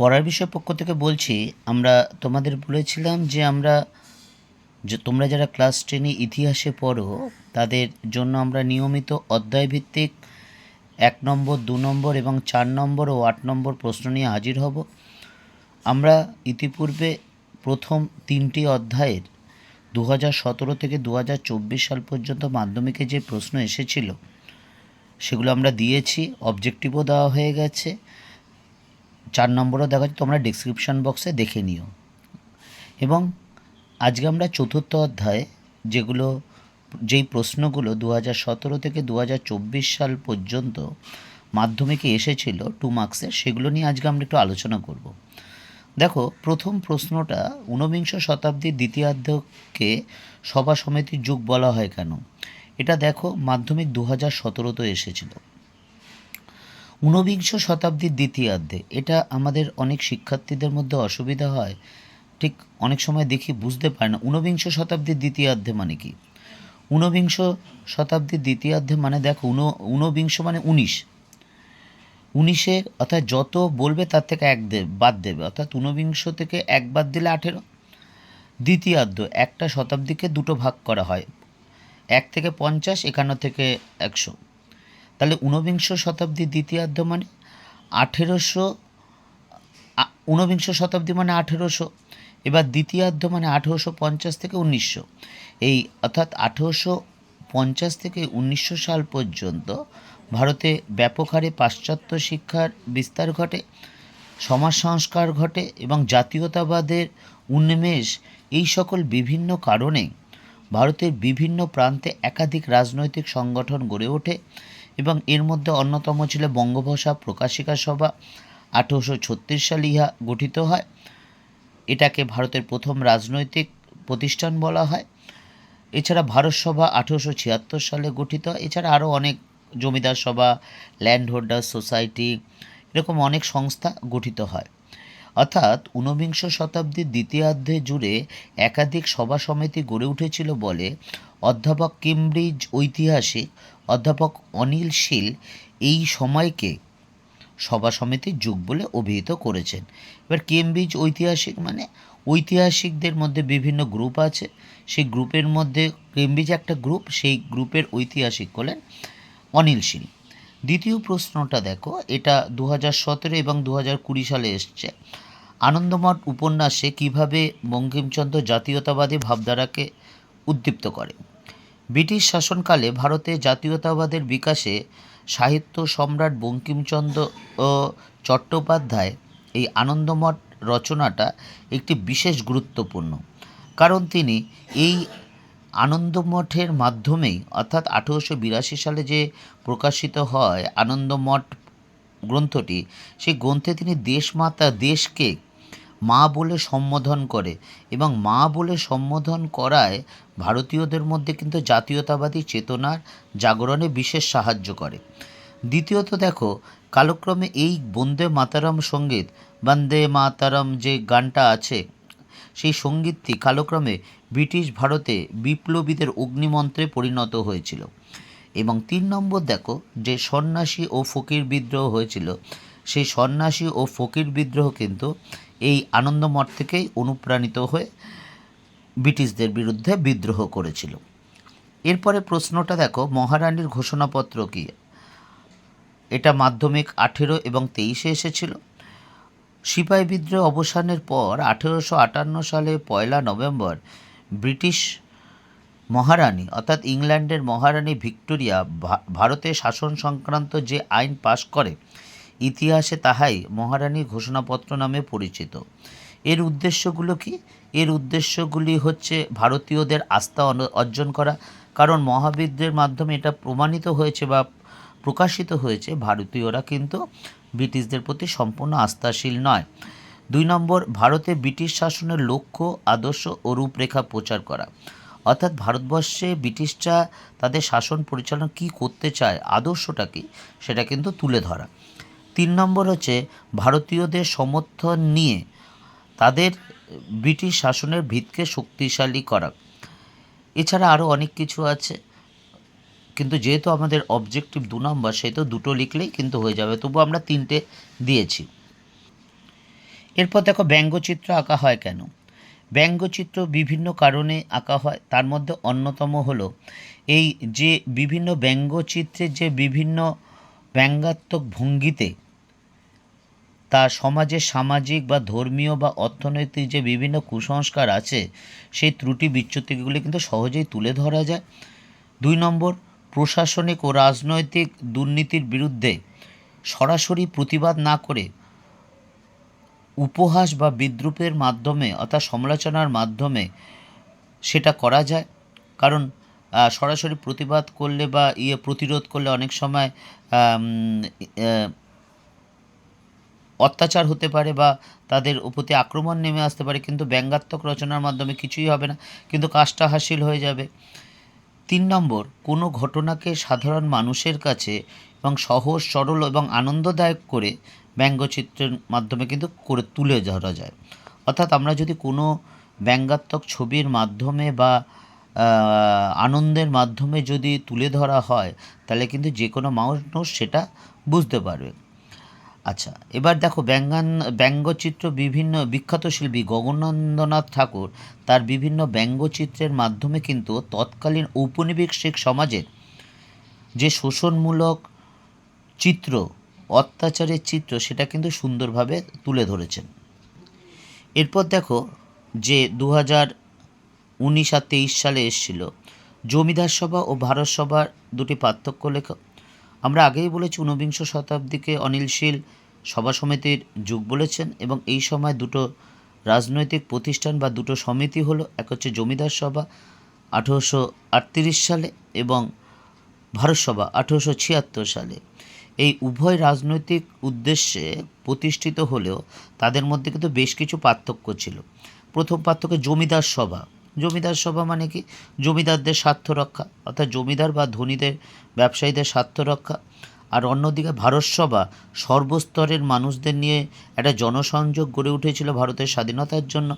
পড়ার বিষয় পক্ষ থেকে বলছি, আমরা তোমাদের বলেছিলাম যে আমরা যে তোমরা যারা ক্লাস টেনে ইতিহাসে পড়ো, তাদের জন্য আমরা নিয়মিত অধ্যায়ভিত্তিক এক নম্বর, দু নম্বর এবং চার নম্বর ও আট নম্বর প্রশ্ন নিয়ে হাজির হব। আমরা ইতিপূর্বে প্রথম তিনটি অধ্যায়ের দু সতেরো থেকে দু হাজার চব্বিশ সাল পর্যন্ত মাধ্যমিকে যে প্রশ্ন এসেছিল, সেগুলো আমরা দিয়েছি অবজেক্টিভও দেওয়া হয়ে গেছে। চার নম্বরও দেখা যাচ্ছে তোমরা ডিসক্রিপশান বক্সে দেখে নিও। এবং আজকে আমরা চতুর্থ অধ্যায়ে যেগুলো, যেই প্রশ্নগুলো দু হাজার সতেরো থেকে দু হাজার চব্বিশ সাল পর্যন্ত মাধ্যমিকে এসেছিল টু মার্কসের সেগুলো নিয়ে আজকে আমরা একটু আলোচনা করব। দেখো, প্রথম প্রশ্নটা ঊনবিংশ শতাব্দীর দ্বিতীয়ার্ধকে সভা সমিতির যুগ বলা হয় কেন? এটা দেখো মাধ্যমিক দু হাজার সতেরোতে এসেছিল। ঊনবিংশ শতাব্দীর দ্বিতীয়ার্ধে। এটা আমাদের অনেক শিক্ষার্থীদের মধ্যে অসুবিধা হয়। ঠিক অনেক সময় দেখি বুঝতে পারে না। ঊনবিংশ শতাব্দীর দ্বিতীয়ার্ধে মানে কি? ঊনবিংশ শতাব্দীর দ্বিতীয়ার্ধে মানে দেখো, ঊন, ঊনবিংশ মানে উনিশ। উনিশে অর্থাৎ যত বলবে তার থেকে এক দেব বাদ দেবে। অর্থাৎ ঊনবিংশ থেকে এক বাদ দিলে আঠেরো। দ্বিতীয়ার্ধ, একটা শতাব্দীকে দুটো ভাগ করা হয়। এক থেকে পঞ্চাশ, একান্ন থেকে একশো। তাহলে ঊনবিংশ শতাব্দীর দ্বিতীয়ার্ধ মানে আঠেরোশো ঊনবিংশ শতাব্দী মানে আঠেরোশো, এবার দ্বিতীয়ার্ধ মানে আঠেরোশো পঞ্চাশ থেকে উনিশশো। এই অর্থাৎ আঠেরোশো পঞ্চাশ থেকে উনিশশো সাল পর্যন্ত ভারতে ব্যাপক হারে পাশ্চাত্য শিক্ষার বিস্তার ঘটে, সমাজ সংস্কার ঘটে এবং জাতীয়তাবাদের উন্মেষ এই সকল বিভিন্ন কারণে ভারতের বিভিন্ন প্রান্তে একাধিক রাজনৈতিক সংগঠন গড়ে ওঠে। এবং এর মধ্যে অন্যতম ছিল বঙ্গভাষা প্রকাশিকা সভা, আঠেরোশো ছত্রিশ সালে ইহা গঠিত হয়। এটাকে ভারতের প্রথম রাজনৈতিক প্রতিষ্ঠান বলা হয়। এছাড়া ভারত সভা আঠেরোশো ছিয়াত্তর সালে গঠিত হয়। এছাড়া আরও অনেক জমিদার সভা ল্যান্ড হোল্ডার সোসাইটি, এরকম অনেক সংস্থা গঠিত হয়। অর্থাৎ ঊনবিংশ শতাব্দীর দ্বিতীয়ার্ধে জুড়ে একাধিক সভা সমিতি গড়ে উঠেছিল বলে অধ্যাপক কেমব্রিজ ঐতিহাসিক, অধ্যাপক অনিল শীল এই সময়কে সভা সমিতির যুগ বলে অভিহিত করেছেন। এবার কেমব্রিজ ঐতিহাসিক মানে ঐতিহাসিকদের মধ্যে বিভিন্ন গ্রুপ আছে। সেই গ্রুপের মধ্যে কেমব্রিজ একটা গ্রুপ, সেই গ্রুপের ঐতিহাসিক হলেন অনিল শীল। দ্বিতীয় প্রশ্নটা দেখো, এটা দু হাজার সতেরো এবং দু হাজার কুড়ি সালে এসছে। আনন্দমঠ উপন্যাসে কীভাবে বঙ্কিমচন্দ্র জাতীয়তাবাদী ভাবধারাকে উদ্দীপ্ত করে? ব্রিটিশ শাসনকালে ভারতে জাতীয়তাবাদের বিকাশে সাহিত্য সম্রাট বঙ্কিমচন্দ্র ও চট্টোপাধ্যায় এই আনন্দমঠ রচনাটা একটি বিশেষ গুরুত্বপূর্ণ। কারণ তিনি এই আনন্দমঠের মাধ্যমেই, অর্থাৎ আঠেরোশো বিরাশি সালে যে প্রকাশিত হয় আনন্দমঠ গ্রন্থটি, সেই গ্রন্থে তিনি দেশমাতা, দেশকে মা বলে সম্বোধন করে এবং মা বলে সম্বোধন করায় ভারতীয়দের মধ্যে কিন্তু জাতীয়তাবাদী চেতনার জাগরণে বিশেষ সাহায্য করে। দ্বিতীয়ত দেখো, কালক্রমে এই বন্দে মাতারাম সংগীত, বন্দে মাতারাম যে গানটা আছে, সেই সঙ্গীতটি কালক্রমে ব্রিটিশ ভারতে বিপ্লবীদের অগ্নিমন্ত্রে পরিণত হয়েছিল। এবং তিন নম্বর দেখো, যে সন্ন্যাসী ও ফকির বিদ্রোহ হয়েছিল, সেই সন্ন্যাসী ও ফকির বিদ্রোহ কিন্তু এই আনন্দমঠ থেকেই অনুপ্রাণিত হয়ে ব্রিটিশদের বিরুদ্ধে বিদ্রোহ করেছিল। এরপরে প্রশ্নটা দেখো, মহারানীর ঘোষণাপত্র কি? এটা মাধ্যমিক আঠেরো এবং তেইশে এসেছিল। সিপাহী বিদ্রোহ অবসানের পর আঠেরোশো আটান্ন সালে পয়লা নভেম্বর ব্রিটিশ মহারানী, অর্থাৎ ইংল্যান্ডের মহারানী ভিক্টোরিয়া ভারতে শাসন সংক্রান্ত যে আইন পাশ করে ইতিহাসে তাহাই মহারানী ঘোষণাপত্র নামে পরিচিত। এর উদ্দেশ্যগুলো কি? এর উদ্দেশ্যগুলি হচ্ছে ভারতীয়দের আস্থা অর্জন করা। কারণ মহাবিদ্যের মাধ্যমে এটা প্রমাণিত হয়েছে বা প্রকাশিত হয়েছে, ভারতীয়রা কিন্তু ব্রিটিশদের প্রতি সম্পূর্ণ আস্থাশীল নয়। দুই নম্বর, ভারতে ব্রিটিশ শাসনের লক্ষ্য, আদর্শ ও রূপরেখা প্রচার করা। অর্থাৎ ভারতবর্ষে ব্রিটিশরা তাদের শাসন পরিচালনা কী করতে চায়, আদর্শটা কী, সেটা কিন্তু তুলে ধরা। তিন নম্বর হচ্ছে ভারতীয়দের সমর্থন নিয়ে তাদের ব্রিটিশ শাসনের ভিতকে শক্তিশালী করা। এছাড়া আরও অনেক কিছু আছে, কিন্তু যেহেতু আমাদের অবজেক্টিভ দু নম্বর সেহেতু দুটো লিখলেই কিন্তু হয়ে যাবে, তবু আমরা তিনটে দিয়েছি। এরপর দেখো ব্যঙ্গচিত্র আঁকা হয় কেন? ব্যঙ্গচিত্র বিভিন্ন কারণে আঁকা হয়, তার মধ্যে অন্যতম হলো এই যে বিভিন্ন ব্যঙ্গচিত্রের যে বিভিন্ন ব্যঙ্গাত্মক ভঙ্গিতে তা সমাজের সামাজিক বা ধর্মীয় বা অর্থনৈতিক যে বিভিন্ন কুসংস্কার আছে, সেই ত্রুটি বিচ্যুতিগুলি কিন্তু সহজেই তুলে ধরা যায়। দুই নম্বর, প্রশাসনিক ও রাজনৈতিক দুর্নীতির বিরুদ্ধে সরাসরি প্রতিবাদ না করে উপহাস বা বিদ্রুপের মাধ্যমে অর্থাৎ সমালোচনার মাধ্যমে সেটা করা যায়। কারণ সরাসরি প্রতিবাদ করলে বা ইয়ে প্রতিরোধ করলে অনেক সময় অত্যাচার হতে পারে বা তাদের প্রতি আক্রমণ নেমে আসতে পারে, কিন্তু ব্যঙ্গাত্মক রচনার মাধ্যমে কিছুই হবে না, কিন্তু কাজটা হাসিল হয়ে যাবে। তিন নম্বর, কোনো ঘটনাকে সাধারণ মানুষের কাছে এবং সহজ, সরল এবং আনন্দদায়ক করে ব্যঙ্গচিত্রের মাধ্যমে কিন্তু করে তুলে ধরা যায়। অর্থাৎ আমরা যদি কোনো ব্যঙ্গাত্মক ছবির মাধ্যমে বা আনন্দের মাধ্যমে যদি তুলে ধরা হয়, তাহলে কিন্তু যে কোনো মানুষ সেটা বুঝতে পারবে। আচ্ছা এবার দেখো ব্যঙ্গান, ব্যঙ্গচিত্র বিভিন্ন বিখ্যাত শিল্পী গগনন্দনাথ ঠাকুর তার বিভিন্ন ব্যঙ্গচিত্রের মাধ্যমে কিন্তু তৎকালীন ঔপনিবেশিক সমাজের যে শোষণমূলক চিত্র, অত্যাচারের চিত্র, সেটা কিন্তু সুন্দরভাবে তুলে ধরেছেন। এরপর দেখো যে দু হাজার উনিশ আর তেইশ সালে এসেছিল, জমিদার সভা ও ভারত সভার দুটি পার্থক্য লেখ আমরা আগেই বলেছি ঊনবিংশ শতাব্দীকে অনিলশীল সভা সমিতির যুগ বলেছেন এবং এই সময় দুটো রাজনৈতিক প্রতিষ্ঠান বা দুটো সমিতি হলো, এক হচ্ছে জমিদার সভা আঠেরোশো আটত্রিশ সালে এবং ভারত সভা আঠেরোশো ছিয়াত্তর সালে। এই উভয় রাজনৈতিক উদ্দেশ্যে প্রতিষ্ঠিত হলেও তাদের মধ্যে কিন্তু বেশ কিছু পার্থক্য ছিল। প্রথম পার্থক্য জমিদার সভা। জমিদার সভা মানে কি? জমিদারদের স্বার্থ রক্ষা, অর্থাৎ জমিদার বা ধনীদের, ব্যবসায়ীদের স্বার্থ রক্ষা। আর অন্যদিকে ভারত সভা সর্বস্তরের মানুষদের নিয়ে একটা জনসংযোগ গড়ে উঠেছিল ভারতের স্বাধীনতার জন্য।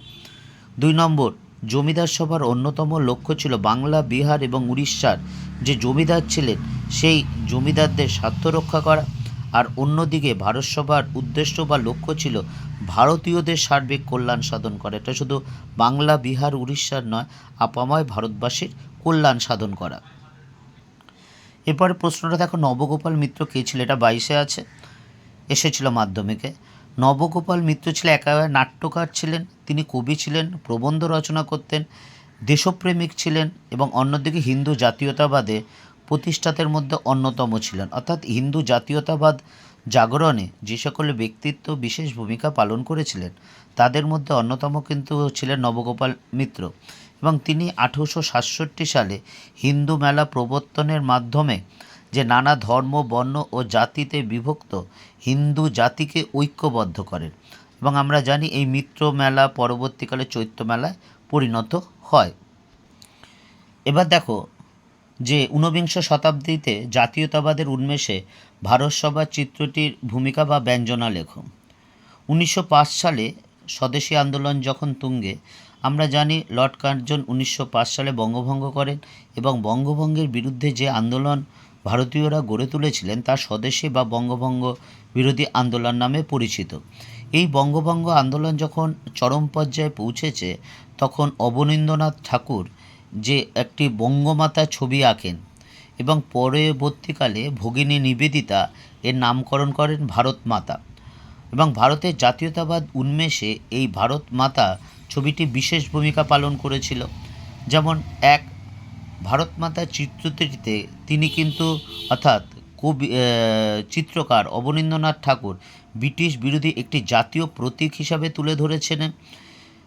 দুই নম্বর, জমিদার সভার অন্যতম লক্ষ্য ছিল বাংলা, বিহার এবং উড়িষ্যার যে জমিদার ছিলেন, সেই জমিদারদের স্বার্থ রক্ষা করা। আর অন্যদিকে ভারত সভার উদ্দেশ্য বা লক্ষ্য ছিল ভারতীয়দের সার্বিক কল্যাণ সাধন করা। এটা শুধু বাংলা, বিহার, উড়িষ্যার নয়, আপাময় ভারতবাসীর কল্যাণ সাধন করা। এরপরে প্রশ্নটা দেখো, নবগোপাল মিত্র কে ছিল? এটা বাইশে আছে, এসেছিল মাধ্যমিকে। নবগোপাল মিত্র ছিল একেবারে নাট্যকার ছিলেন, তিনি কবি ছিলেন, প্রবন্ধ রচনা করতেন, দেশপ্রেমিক ছিলেন এবং অন্যদিকে হিন্দু জাতীয়তাবাদে প্রতিষ্ঠাতের মধ্যে অন্যতম ছিলেন। অর্থাৎ হিন্দু জাতীয়তাবাদ জাগরণে যে সকল ব্যক্তিত্ব বিশেষ ভূমিকা পালন করেছিলেন, তাদের মধ্যে অন্যতম কিন্তু ছিলেন নবগোপাল মিত্র। এবং তিনি আঠেরোশো সাতষট্টি সালে হিন্দু মেলা প্রবর্তনের মাধ্যমে যে নানা ধর্ম, বর্ণ ও জাতিতে বিভক্ত হিন্দু জাতিকে ঐক্যবদ্ধ করেন। এবং আমরা জানি এই মিত্র মেলা পরবর্তীকালে চৈত্য মেলায় পরিণত হয়। এবার দেখো যে ঊনবিংশ শতাব্দীতে জাতীয়তাবাদের উন্মেষে ভারত সভা চিত্রটির ভূমিকা বা ব্যঞ্জনা লেখো। উনিশশো সালে স্বদেশী আন্দোলন যখন তুঙ্গে, আমরা জানি লর্ড কার্জন উনিশশো পাঁচ সালে বঙ্গভঙ্গ করেন এবং বঙ্গভঙ্গের বিরুদ্ধে যে আন্দোলন ভারতীয়রা গড়ে তুলেছিলেন তা স্বদেশী বা বঙ্গভঙ্গ বিরোধী আন্দোলন নামে পরিচিত। এই বঙ্গভঙ্গ আন্দোলন যখন চরম পর্যায়ে পৌঁছেছে, তখন অবনীন্দ্রনাথ ঠাকুর যে একটি বঙ্গমাতা ছবি আঁকেন এবং পরবর্তীকালে ভগিনী নিবেদিতা এর নামকরণ করেন ভারত মাতা এবং ভারতের জাতীয়তাবাদ উন্মেষে এই ভারত মাতা ছবিটি বিশেষ ভূমিকা পালন করেছিল। যেমন, এক, ভারত মাতা চিত্রটিতে তিনি কিন্তু অর্থাৎ কবি চিত্রকার অবনীন্দ্রনাথ ঠাকুর ব্রিটিশ বিরোধী একটি জাতীয় প্রতীক হিসাবে তুলে ধরেছিলেন।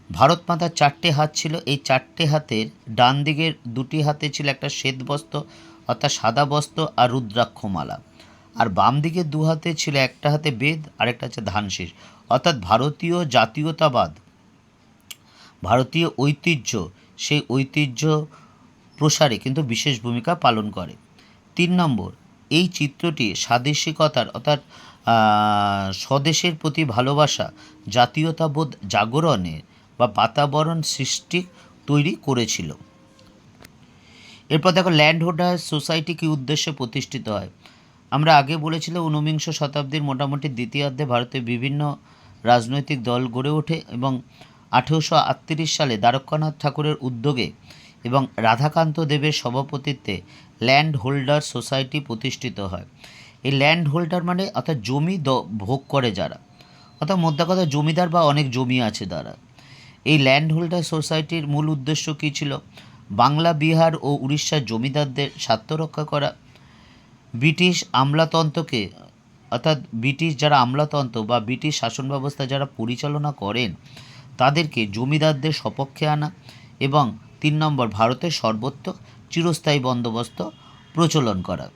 ভারত মাতার চারটে হাত ছিল। এই চারটে হাতের ডান দিকের দুটি হাতে ছিল একটা শ্বেত বস্ত্র, অর্থাৎ সাদা বস্ত্র আর রুদ্রাক্ষমালা। আর বাম দিকের দু হাতে ছিল একটা হাতে বেদ, আর একটা হচ্ছে ধানশীষ। অর্থাৎ ভারতীয় জাতীয়তাবাদ, ভারতীয় ঐতিহ্য, সেই ঐতিহ্য প্রসারে কিন্তু বিশেষ ভূমিকা পালন করে। তিন নম্বর, এই চিত্রটি স্বাদেশিকতার, অর্থাৎ স্বদেশের প্রতি ভালোবাসা, জাতীয়তাবোধ জাগরণের বাতাবরণ সৃষ্টি তৈরি করেছিল। এরপর দেখো, ল্যান্ড হোল্ডার সোসাইটি কী উদ্দেশ্যে প্রতিষ্ঠিত হয়? আমরা আগে বলেছিলাম ঊনবিংশ শতাব্দীর মোটামুটি দ্বিতীয়ার্ধে ভারতের বিভিন্ন রাজনৈতিক দল গড়ে ওঠে এবং আঠেরোশো আটত্রিশ সালে দ্বারকানাথ ঠাকুরের উদ্যোগে এবং রাধাকান্ত দেবের সভাপতিত্বে ল্যান্ড হোল্ডার সোসাইটি প্রতিষ্ঠিত হয়। এই ল্যান্ড হোল্ডার মানে অর্থাৎ জমি ভোগ করে যারা। অর্থাৎ মোদ্দা কথা, জমিদার বা অনেক জমি আছে তারা। এই ল্যান্ড হোল্ডার সোসাইটির মূল উদ্দেশ্য কী ছিল? বাংলা, বিহার ও উড়িষ্যার জমিদারদের স্বার্থ রক্ষা করা। ব্রিটিশ আমলাতন্ত্রকে, অর্থাৎ ব্রিটিশ যারা আমলাতন্ত্র বা ব্রিটিশ শাসন ব্যবস্থা যারা পরিচালনা করেন, তাদেরকে জমিদারদের সপক্ষে আনা এবং তিন নম্বর ভারতের সর্বত্র চিরস্থায়ী বন্দোবস্ত প্রচলন করা।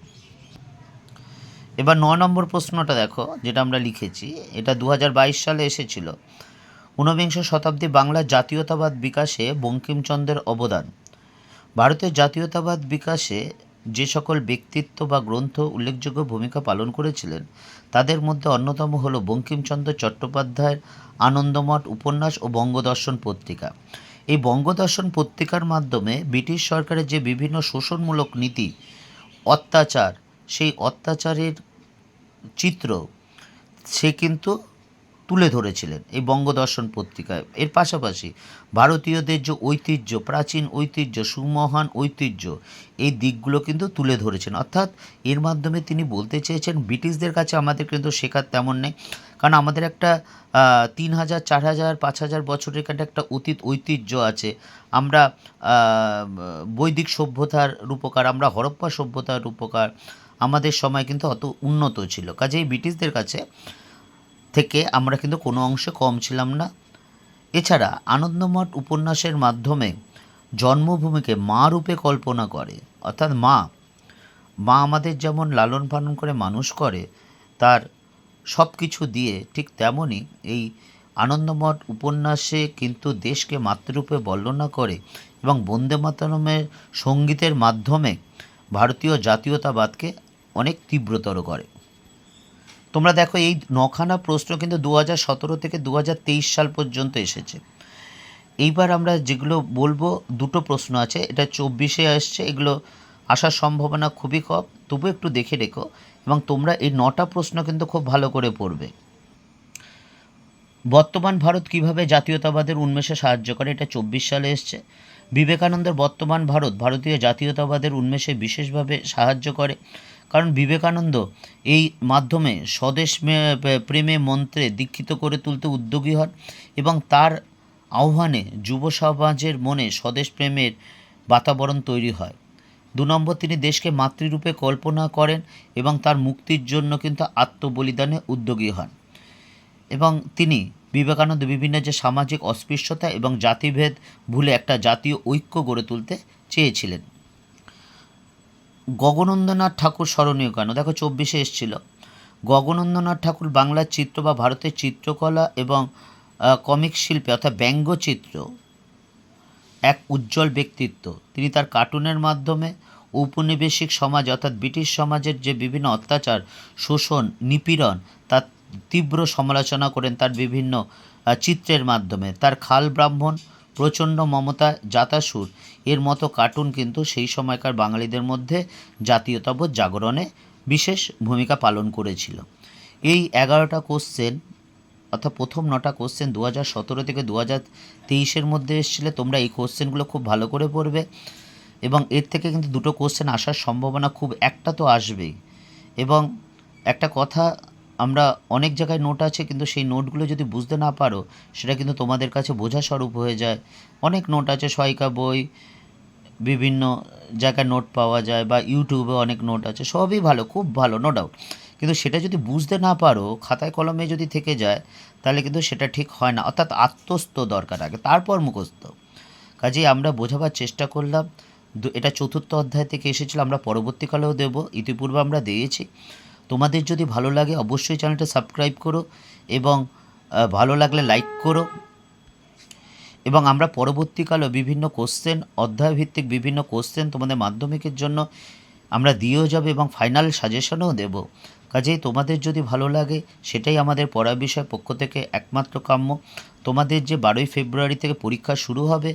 এবার ন নম্বর প্রশ্নটা দেখো, যেটা আমরা লিখেছি, এটা দু হাজার বাইশ সালে এসেছিল। ঊনবিংশ শতাব্দী বাংলার জাতীয়তাবাদ বিকাশে বঙ্কিমচন্দ্রের অবদান। ভারতের জাতীয়তাবাদ বিকাশে যে সকল ব্যক্তিত্ব বা গ্রন্থ উল্লেখযোগ্য ভূমিকা পালন করেছিলেন, তাদের মধ্যে অন্যতম হল বঙ্কিমচন্দ্র চট্টোপাধ্যায়ের আনন্দমঠ উপন্যাস ও বঙ্গদর্শন পত্রিকা। এই বঙ্গদর্শন পত্রিকার মাধ্যমে ব্রিটিশ সরকারের যে বিভিন্ন শোষণমূলক নীতি, অত্যাচার, সেই অত্যাচারের চিত্র, সে কিন্তু তুলে ধরেছিলেন এই বঙ্গদর্শন পত্রিকায়। এর পাশাপাশি ভারতীয়দের যে ঐতিহ্য, প্রাচীন ঐতিহ্য, সুমহান ঐতিহ্য, এই দিকগুলো কিন্তু তুলে ধরেছেন। অর্থাৎ এর মাধ্যমে তিনি বলতে চেয়েছেন, ব্রিটিশদের কাছে আমাদের কিন্তু শেখার তেমন নেই। কারণ আমাদের একটা তিন হাজার, চার হাজার, পাঁচ হাজার বছরের একটা একটা অতীত ঐতিহ্য আছে। আমরা বৈদিক সভ্যতার রূপকার, আমরা হরপ্পা সভ্যতার রূপকার, আমাদের সময় কিন্তু অত উন্নত ছিল। কাজেই ব্রিটিশদের কাছে থেকে আমরা কিন্তু কোনো অংশে কম ছিলাম না। এছাড়া আনন্দমঠ উপন্যাসের মাধ্যমে জন্মভূমিকে মা রূপে কল্পনা করে, অর্থাৎ মা। মা আমাদের যেমন লালন পালন করে মানুষ করে, তার সব কিছু দিয়ে ঠিক তেমনই এই আনন্দমঠ উপন্যাসে কিন্তু দেশকে মাতৃরূপে বর্ণনা করে এবং বন্দে মাতরমের সঙ্গীতের মাধ্যমে ভারতীয় জাতীয়তাবাদকে অনেক তীব্রতর করে। তোমরা দেখো এই নখানা প্রশ্ন কিন্তু দু হাজার সতেরো থেকে দু হাজার তেইশ সাল পর্যন্ত এসেছে। এইবার আমরা যেগুলো বলব, দুটো প্রশ্ন আছে। এটা চব্বিশে আসছে, এগুলো আসার সম্ভাবনা খুবই কম। তবু একটু দেখে রেখো এবং তোমরা এই নটা প্রশ্ন কিন্তু খুব ভালো করে পড়বে। বর্তমান ভারত কীভাবে জাতীয়তাবাদের উন্মেষে সাহায্য করে, এটা চব্বিশ সালে এসছে। বিবেকানন্দের বর্তমান ভারত ভারতীয় জাতীয়তাবাদের উন্মেষে বিশেষভাবে সাহায্য করে। কারণ বিবেকানন্দ এই মাধ্যমে স্বদেশ প্রেমে মন্ত্রে দীক্ষিত করে তুলতে উদ্যোগী হন এবং তার আহ্বানে যুব সমাজের মনে স্বদেশ প্রেমের বাতাবরণ তৈরি হয়। দু নম্বর, তিনি দেশকে মাতৃরূপে কল্পনা করেন এবং তার মুক্তির জন্য কিন্তু আত্মবলিদানে উদ্যোগী হন। এবং তিনি বিবেকানন্দ বিভিন্ন যে সামাজিক অস্পৃশ্যতা এবং জাতিভেদ ভুলে একটা জাতীয় ঐক্য গড়ে তুলতে চেয়েছিলেন। গগনন্দনাথ ঠাকুর স্মরণীয় কেন? দেখো, চব্বিশে এসেছিল। গগনন্দনাথ ঠাকুর বাংলার চিত্র বা ভারতের চিত্রকলা এবং কমিক শিল্পে, অর্থাৎ ব্যঙ্গচিত্র, এক উজ্জ্বল ব্যক্তিত্ব। তিনি তার কার্টুনের মাধ্যমে ঔপনিবেশিক সমাজ, অর্থাৎ ব্রিটিশ সমাজের যে বিভিন্ন অত্যাচার, শোষণ, নিপীড়ন, তার তীব্র সমালোচনা করেন তার বিভিন্ন চিত্রের মাধ্যমে। তার খাল ব্রাহ্মণ প্রচণ্ড মমতা জাতাসুর এর মতো কার্টুন কিন্তু সেই সময়কার বাঙালিদের মধ্যে জাতীয়তাবোধ জাগরণে বিশেষ ভূমিকা পালন করেছিল। এই এগারোটা কোশ্চেন অর্থাৎ প্রথম নটা কোশ্চেন দু হাজার সতেরো থেকে দু হাজার তেইশের মধ্যে এসেছিলে, তোমরা এই কোশ্চেনগুলো খুব ভালো করে পড়বে। এবং এর থেকে কিন্তু দুটো কোশ্চেন আসার সম্ভাবনা খুব একটা তো আসবেই। এবং একটা কথা আমরা অনেক জায়গায় নোট আছে, কিন্তু সেই নোটগুলো যদি বুঝতে না পারো, সেটা কিন্তু তোমাদের কাছে বোঝা স্বরূপ হয়ে যায়। অনেক নোট আছে, সহায়িকা বই, বিভিন্ন জায়গায় নোট পাওয়া যায় বা ইউটিউবে অনেক নোট আছে, সবই ভালো, খুব ভালো নো ডাউট কিন্তু সেটা যদি বুঝতে না পারো, খাতায় কলমে যদি থেকে যায়, তাহলে কিন্তু সেটা ঠিক হয় না, অর্থাৎ আত্মস্থ দরকার আগে, তারপর মুখস্থ। কাজেই আমরা বোঝাবার চেষ্টা করলাম এটা চতুর্থ অধ্যায় থেকে এসেছিল, আমরা পরবর্তীকালেও দেব, ইতিপূর্বে আমরা দিয়েছি। তোমাদের যদি ভালো লাগে অবশ্যই চ্যানেলটা সাবস্ক্রাইব করো এবং ভালো লাগলে লাইক করো। এবং আমরা পরবর্তীকালেও বিভিন্ন কোশ্চেন অধ্যায়ভিত্তিক বিভিন্ন কোশ্চেন তোমাদের মাধ্যমিকের জন্য আমরা দিয়েও যাব এবং ফাইনাল সাজেশনও দেব। কাজেই তোমাদের যদি ভালো লাগে, সেটাই আমাদের পড়া বিষয় পক্ষ থেকে একমাত্র কাম্য। তোমাদের যে বারোই ফেব্রুয়ারি থেকে পরীক্ষা শুরু হবে,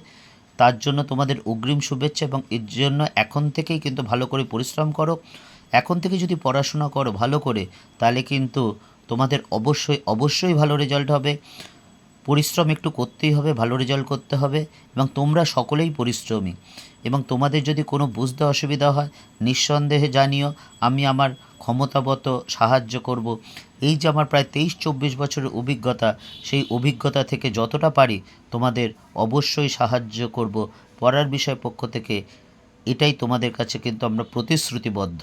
তার জন্য তোমাদের অগ্রিম শুভেচ্ছা এবং এর জন্য এখন থেকেই কিন্তু ভালো করে পরিশ্রম করো। এখন থেকে যদি পড়াশোনা করো ভালো করে, তাহলে কিন্তু তোমাদের অবশ্যই অবশ্যই ভালো রেজাল্ট হবে। পরিশ্রম একটু করতেই হবে, ভালো রেজাল্ট করতে হবে এবং তোমরা সকলেই পরিশ্রমী। এবং তোমাদের যদি কোনো বুঝতে অসুবিধা হয়, নিঃসন্দেহে জানিও, আমি আমার ক্ষমতাবত সাহায্য করব। এই যে আমার প্রায় তেইশ চব্বিশ বছরের অভিজ্ঞতা, সেই অভিজ্ঞতা থেকে যতটা পারি তোমাদের অবশ্যই সাহায্য করব। পড়ার বিষয় পক্ষ থেকে এটাই তোমাদের কাছে কিন্তু আমরা প্রতিশ্রুতিবদ্ধ।